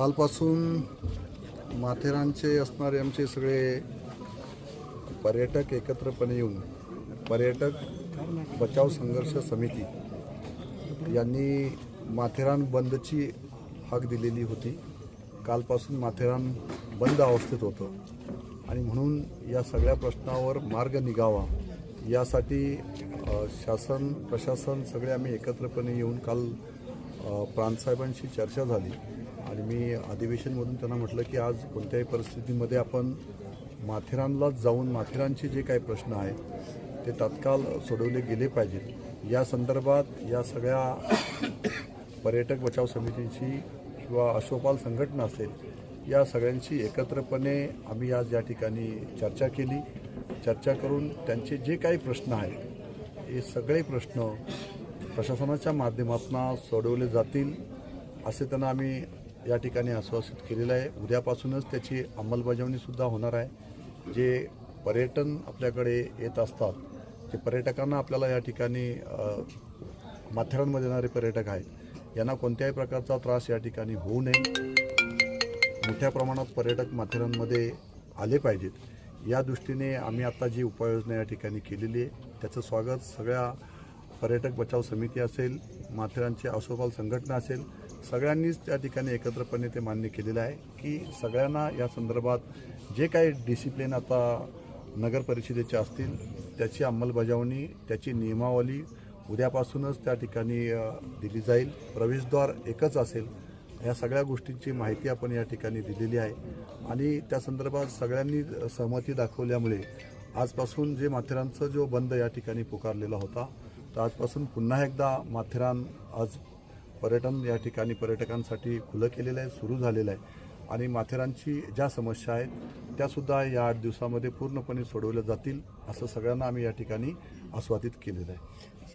कालपासून माथेरानचे असणारे आमचे सगळे पर्यटक एकत्रपणे येऊन पर्यटक बचाव संघर्ष समिती यांनी माथेरान बंदची हाक दिलेली होती. कालपासून माथेरान बंद अवस्थेत होतं. आणि म्हणून या सगळ्या प्रश्नावर मार्ग निघावा यासाठी शासन प्रशासन सगळे आम्ही एकत्रपणे येऊन काल प्रांतसाहेबांशी चर्चा झाली. आणि मी अधिवेशनमधून त्यांना म्हटलं की आज कोणत्याही परिस्थितीमध्ये आपण माथेरानलाच जाऊन माथेरानचे जे काही प्रश्न आहेत ते तात्काळ सोडवले गेले पाहिजेत. या संदर्भात या सगळ्या पर्यटक बचाव समितीची किंवा अशोपाल संघटना असेल या सगळ्यांशी एकत्रपणे आम्ही आज या ठिकाणी चर्चा केली. चर्चा करून त्यांचे जे काही प्रश्न आहेत हे सगळे प्रश्न प्रशासनाच्या माध्यमातून सोडवले जातील असे त्यांना आम्ही या ठिकाणी आश्वासित केलेलं आहे. उद्यापासूनच त्याची अंमलबजावणीसुद्धा होणार आहे. जे पर्यटन आपल्याकडे येत असतात जे पर्यटकांना आपल्याला या ठिकाणी माथेरानमध्ये येणारे पर्यटक आहेत यांना कोणत्याही प्रकारचा त्रास या ठिकाणी होऊ नये. मोठ्या प्रमाणात पर्यटक माथेरानमध्ये आले पाहिजेत. या दृष्टीने आम्ही आता जी उपाययोजना या ठिकाणी केलेली आहे त्याचं स्वागत सगळ्या पर्यटक बचाव समिती असेल माथेरानची आसोपाल संघटना असेल सगळ्यांनीच त्या ठिकाणी एकत्रपणे ते मान्य केलेलं आहे की सगळ्यांना या संदर्भात जे काही डिसिप्लिन आता नगर परिषदेचे असतील त्याची अंमलबजावणी त्याची नियमावली उद्यापासूनच त्या ठिकाणी दिली जाईल. प्रवेशद्वार एकच असेल या सगळ्या गोष्टींची माहिती आपण या ठिकाणी दिलेली आहे. आणि त्या संदर्भात सगळ्यांनी सहमती दाखवल्यामुळे आजपासून जे माथेरानचा जो बंद या ठिकाणी पुकारलेला होता तर आजपासून पुन्हा एकदा माथेरान आज पर्यटन या ठिकाणी पर्यटकांसाठी खुलं केलेलं आहे सुरू झालेलं आहे. आणि माथेरानची ज्या समस्या आहेत त्यासुद्धा या आठ दिवसामध्ये पूर्णपणे सोडवल्या जातील असं सगळ्यांना आम्ही या ठिकाणी आस्वादित केलेलं आहे.